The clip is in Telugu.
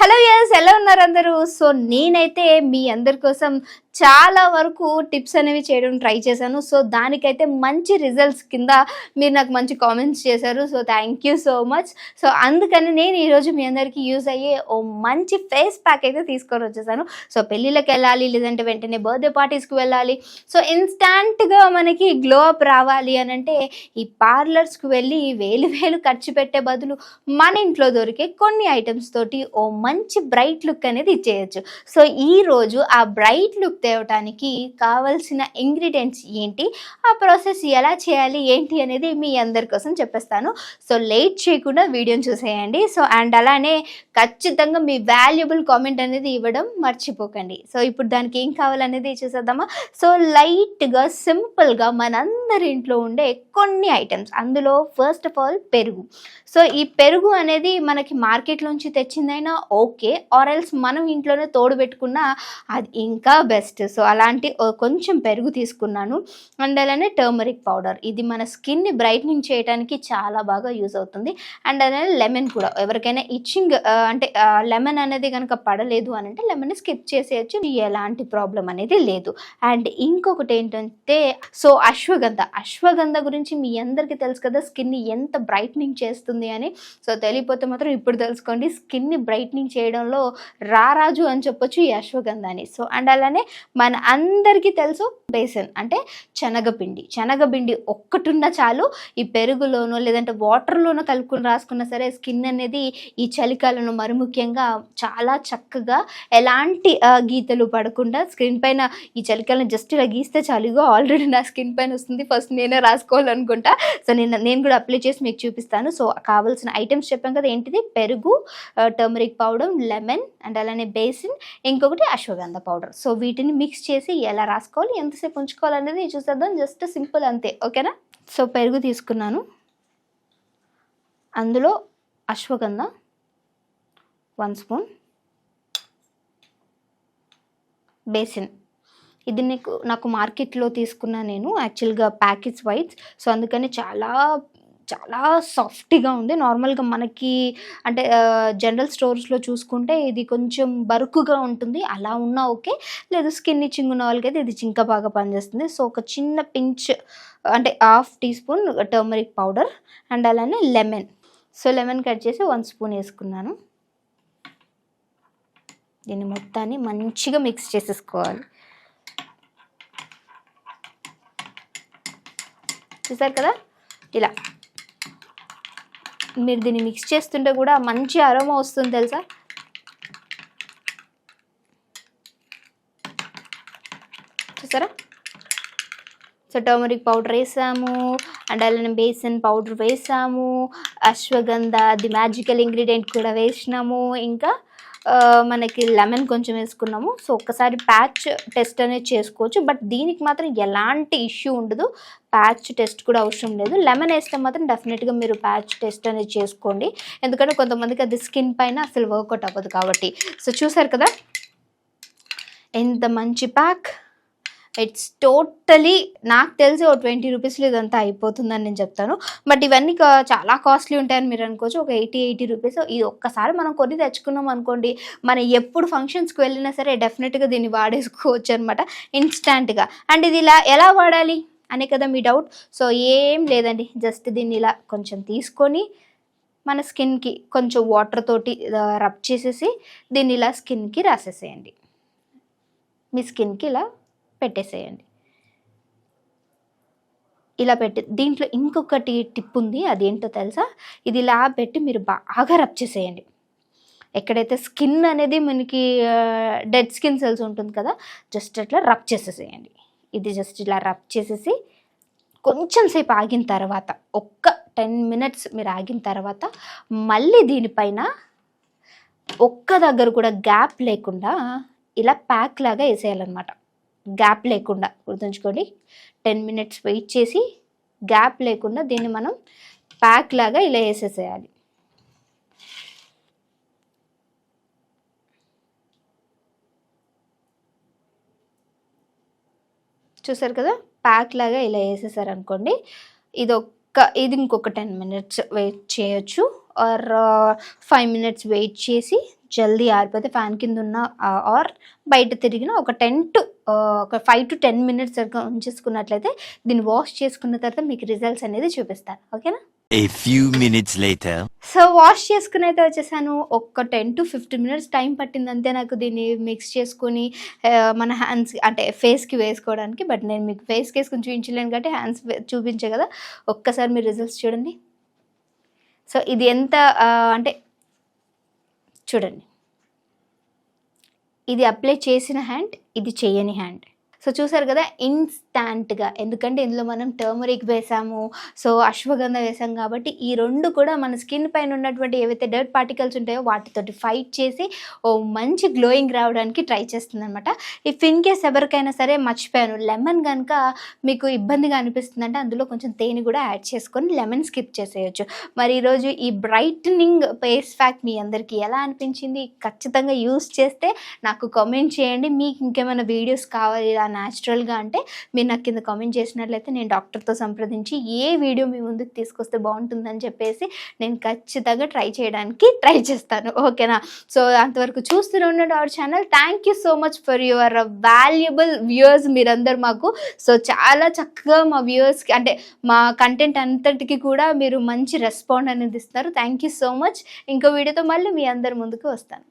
హలో ఎస్ ఎలా ఉన్నారు అందరూ. సో నేనైతే మీ అందరి కోసం చాలా వరకు టిప్స్ అనేవి చేయడం ట్రై చేశాను. సో దానికైతే మంచి రిజల్ట్స్ కింద మీరు నాకు మంచి కామెంట్స్ చేశారు. So thank you so much so అందుకని నేను ఈరోజు మీ అందరికీ యూజ్ అయ్యే ఓ మంచి ఫేస్ ప్యాక్ అయితే తీసుకొని వచ్చేసాను. సో పెళ్ళిళ్ళకి వెళ్ళాలి లేదంటే వెంటనే బర్త్డే పార్టీస్కి వెళ్ళాలి. సో ఇన్స్టాంట్గా మనకి గ్లో అప్ రావాలి అని అంటే ఈ పార్లర్స్కి వెళ్ళి వేలు వేలు ఖర్చు పెట్టే బదులు మన ఇంట్లో దొరికే కొన్ని ఐటమ్స్ తోటి ఓ మంచి బ్రైట్ లుక్ అనేది ఇచ్చేయచ్చు. సో ఈ రోజు ఆ బ్రైట్ లుక్ తేవటానికి కావలసిన ఇంగ్రీడియంట్స్ ఏంటి? ఆ ప్రాసెస్ ఎలా చేయాలి? ఏంటి అనేది మీ అందరి కోసం చెప్పేస్తాను. సో లేట్ చేయకుండా వీడియోని చూసేయండి. సో అండ్ అలానే ఖచ్చితంగా మీ వాల్యుబుల్ కామెంట్ అనేది ఇవ్వడం మర్చిపోకండి. సో ఇప్పుడు దానికి ఏం కావాలనేది చూసేద్దామా? సో లైట్గా సింపుల్గా మనందరి ఇంట్లో ఉండే కొన్ని ఐటమ్స్. అందులో ఫస్ట్ ఆఫ్ ఆల్ పెరుగు. సో ఈ పెరుగు అనేది మనకి మార్కెట్లోంచి తెచ్చిందైనా ఓకే. ఆర్ ఎల్స్ మనం ఇంట్లోనే తోడు పెట్టుకున్నా అది ఇంకా బెస్ట్ సో అలాంటి కొంచెం పెరుగు తీసుకున్నాను. అండ్ అలానే టర్మరిక్ పౌడర్ ఇది మన స్కిన్ని బ్రైట్నింగ్ చేయడానికి చాలా బాగా యూజ్ అవుతుంది. అండ్ అలానే లెమన్ కూడా. ఎవరికైనా ఇచ్చింగ్ అంటే లెమన్ అనేది కనుక పడలేదు అని అంటే లెమన్ స్కిప్ చేసేయచ్చు. ఎలాంటి ప్రాబ్లం అనేది లేదు. అండ్ ఇంకొకటి ఏంటంటే సో అశ్వగంధ అశ్వగంధ గురించి మీ అందరికీ తెలుసు కదా స్కిన్ని ఎంత బ్రైట్నింగ్ చేస్తుంది అని. సో తెలియపోతే మాత్రం ఇప్పుడు తెలుసుకోండి స్కిన్ని బ్రైట్నింగ్ చేయడంలో రారాజు అని చెప్పొచ్చు ఈ అశ్వగంధాని సో అండ్ అలానే మన అందరికీ తెలుసు బేసన్ అంటే శనగపిండి. శనగపిండి ఒక్కటున్న చాలు ఈ పెరుగులోనో లేదంటే వాటర్లోనో కలుపుకుని రాసుకున్నా సరే స్కిన్ అనేది ఈ చలికాలంలో మరి ముఖ్యంగా చాలా చక్కగా ఎలాంటి గీతలు పడకుండా స్క్రీన్ పైన ఈ చలికాలం జస్ట్ ఇలా గీస్తే చాలుగా ఆల్రెడీ నా స్కిన్ పైన వస్తుంది ఫస్ట్ నేనే రాసుకోవాలనుకుంటా. సో నేను నేను కూడా అప్లై చేసి మీకు చూపిస్తాను. సో కావాల్సిన ఐటమ్స్ చెప్పాం కదా ఏంటిది? పెరుగు టర్మరిక్ పౌడర్ లెమన్ అండ్ అలానే బేసిన్. ఇంకొకటి అశ్వగంధ పౌడర్ సో వీటిని మిక్స్ చేసి ఎలా రాసుకోవాలి ఎంతసేపు ఉంచుకోవాలి అనేది చూసేద్దాం. జస్ట్ సింపుల్ అంతే. ఓకేనా? సో పెరుగు తీసుకున్నాను. అందులో అశ్వగంధ వన్ స్పూన్. బేసిన్. ఇది నీకు నాకు మార్కెట్లో తీసుకున్నా నేను యాక్చువల్గా ప్యాకెట్స్ వైట్స్. సో అందుకని చాలా చాలా సాఫ్ట్గా ఉంది. నార్మల్గా మనకి అంటే జనరల్ స్టోర్స్లో చూసుకుంటే ఇది కొంచెం బరుకుగా ఉంటుంది. అలా ఉన్నా ఓకే. లేదు స్కిన్ ఇచ్చింగ్ ఉన్న వాళ్ళకైతే ఇది ఇంకా బాగా పనిచేస్తుంది. సో ఒక చిన్న పించ్ అంటే half teaspoon turmeric powder and అలానే లెమన్. సో లెమన్ కట్ చేసి వన్ స్పూన్ వేసుకున్నాను. దీన్ని మొత్తాన్ని మంచిగా మిక్స్ చేసేసుకోవాలి. చూసారు కదా? ఇలా. మీరు దీన్ని మిక్స్ చేస్తుంటే కూడా మంచి అరోమా వస్తుంది తెలుసా? చూసారా? సో టర్మరిక్ పౌడర్ వేసాము అండ్ అలానే బేసన్ పౌడర్ వేసాము అశ్వగంధ ది మ్యాజికల్ ఇంగ్రీడియంట్ కూడా వేసినాము. ఇంకా మనకి లెమన్ కొంచెం వేసుకున్నాము. సో ఒక్కసారి ప్యాచ్ టెస్ట్ అనేది చేసుకోవచ్చు. బట్ దీనికి మాత్రం ఎలాంటి ఇష్యూ ఉండదు. ప్యాచ్ టెస్ట్ కూడా అవసరం లేదు. లెమన్ వేస్తే మాత్రం డెఫినెట్గా మీరు ప్యాచ్ టెస్ట్ అనేది చేసుకోండి. ఎందుకంటే కొంతమందికి అది స్కిన్ పైన అసలు వర్కౌట్ అవ్వదు కాబట్టి. సో చూసారు కదా? ఎంత మంచి ప్యాక్! ఇట్స్ టోటలీ నాకు తెలిసి ఒక ట్వంటీ రూపీస్లో ఇదంతా అయిపోతుందని నేను చెప్తాను. బట్ ఇవన్నీ చాలా కాస్ట్లీ ఉంటాయని మీరు అనుకోవచ్చు. ఒక ఎయిటీ ఎయిటీ రూపీస్. ఇది ఒక్కసారి మనం కొని తెచ్చుకున్నాం అనుకోండి మనం ఎప్పుడు ఫంక్షన్స్కి వెళ్ళినా సరే డెఫినెట్గా దీన్ని వాడేసుకోవచ్చు అనమాట ఇన్స్టాంట్గా అండ్ ఇది ఇలా ఎలా వాడాలి? అనే కదా మీ డౌట్ సో ఏం లేదండి. జస్ట్ దీన్ని ఇలా కొంచెం తీసుకొని మన స్కిన్కి కొంచెం వాటర్ తోటి రబ్ చేసేసి దీన్ని ఇలా స్కిన్కి రాసేసేయండి. మీ స్కిన్కి ఇలా పెట్టేసేయండి. ఇలా పెట్టి దీంట్లో ఇంకొకటి టిప్ ఉంది అదేంటో తెలుసా? ఇది ఇలా పెట్టి మీరు బాగా రబ్ చేసేయండి. ఎక్కడైతే స్కిన్ అనేది మనకి డెడ్ స్కిన్ సెల్స్ ఉంటుంది కదా జస్ట్ అట్లా రబ్ చేసేసేయండి. ఇది జస్ట్ ఇలా రబ్ చేసేసి కొంచెం సేపు ఆగిన తర్వాత ఒక్క టెన్ మినిట్స్ మీరు ఆగిన తర్వాత మళ్ళీ దీనిపైన ఒక్క దగ్గర కూడా గ్యాప్ లేకుండా ఇలా ప్యాక్ లాగా వేసేయాలన్నమాట. గ్యాప్ లేకుండా గుర్తుంచుకోండి. టెన్ మినిట్స్ వెయిట్ చేసి గ్యాప్ లేకుండా దీన్ని మనం ప్యాక్ లాగా ఇలా వేసేసేయాలి. చూసారు కదా? ప్యాక్ లాగా ఇలా వేసేసారు అనుకోండి ఇది ఒక్క ఇది ఇంకొక టెన్ మినిట్స్ వెయిట్ చేయొచ్చు. ఆర్ ఫైవ్ మినిట్స్ వెయిట్ చేసి జల్దీ ఆరిపోతే ఫ్యాన్ కింద ఉన్న ఆర్ బయట తిరిగిన ఒక టెన్ టు ఒక ఫైవ్ టు టెన్ మినిట్స్ వరకు ఉంచేసుకున్నట్లయితే దీన్ని వాష్ చేసుకున్న తర్వాత మీకు రిజల్ట్స్ అనేది చూపిస్తాను. ఓకేనా A few minutes later. So wash చేసుకుని అయితే వచ్చేసాను. ఒక ten to fifteen minutes time పట్టింది అంతే నాకు దీన్ని మిక్స్ చేసుకుని మన హ్యాండ్స్ అంటే ఫేస్కి వేసుకోవడానికి. బట్ నేను మీకు ఫేస్కి వేసుకుని చూపించలేను కాబట్టి హ్యాండ్స్ చూపించే కదా. ఒక్కసారి మీరు రిజల్ట్స్ చూడండి. సో ఇది ఎంత అంటే చూడండి. ఇది అప్లై చేసిన హ్యాండ్ ఇది చేయని హ్యాండ్. సో చూసారు కదా ఇన్స్టాంట్గా ఎందుకంటే ఇందులో మనం టర్మరిక్ వేసాము సో అశ్వగంధ వేసాం కాబట్టి ఈ రెండు కూడా మన స్కిన్ పైన ఉన్నటువంటి ఏవైతే డర్ట్ పార్టికల్స్ ఉంటాయో వాటితోటి ఫైట్ చేసి ఓ మంచి గ్లోయింగ్ రావడానికి ట్రై చేస్తుంది అనమాట ఇఫ్ ఇన్ కేస్ ఎవరికైనా సరే మర్చిపోయాను లెమన్ కనుక మీకు ఇబ్బందిగా అనిపిస్తుందంటే అందులో కొంచెం తేనె కూడా యాడ్ చేసుకొని లెమన్ స్కిప్ చేసేయచ్చు. మరి ఈరోజు ఈ బ్రైట్నింగ్ ఫేస్ ప్యాక్ మీ అందరికీ ఎలా అనిపించింది? ఖచ్చితంగా యూస్ చేస్తే నాకు కామెంట్ చేయండి. మీకు ఇంకేమైనా వీడియోస్ కావాలి న్యాచురల్గా అంటే మీరు నాకు కింద కామెంట్ చేసినట్లయితే నేను డాక్టర్తో సంప్రదించి ఏ వీడియో మీ ముందుకు తీసుకొస్తే బాగుంటుందని చెప్పేసి నేను ఖచ్చితంగా ట్రై చేయడానికి ట్రై చేస్తాను. ఓకేనా సో అంతవరకు చూస్తూనే ఉన్నాడు our channel thank you so much for your valuable viewers మీరందరూ మాకు. సో చాలా చక్కగా మా వ్యూయర్స్కి అంటే మా కంటెంట్ అంతటికి కూడా మీరు మంచి రెస్పాండ్ అనేది ఇస్తున్నారు. థ్యాంక్ యూ సో మచ్ ఇంకో వీడియోతో మళ్ళీ మీ అందరి ముందుకు వస్తాను.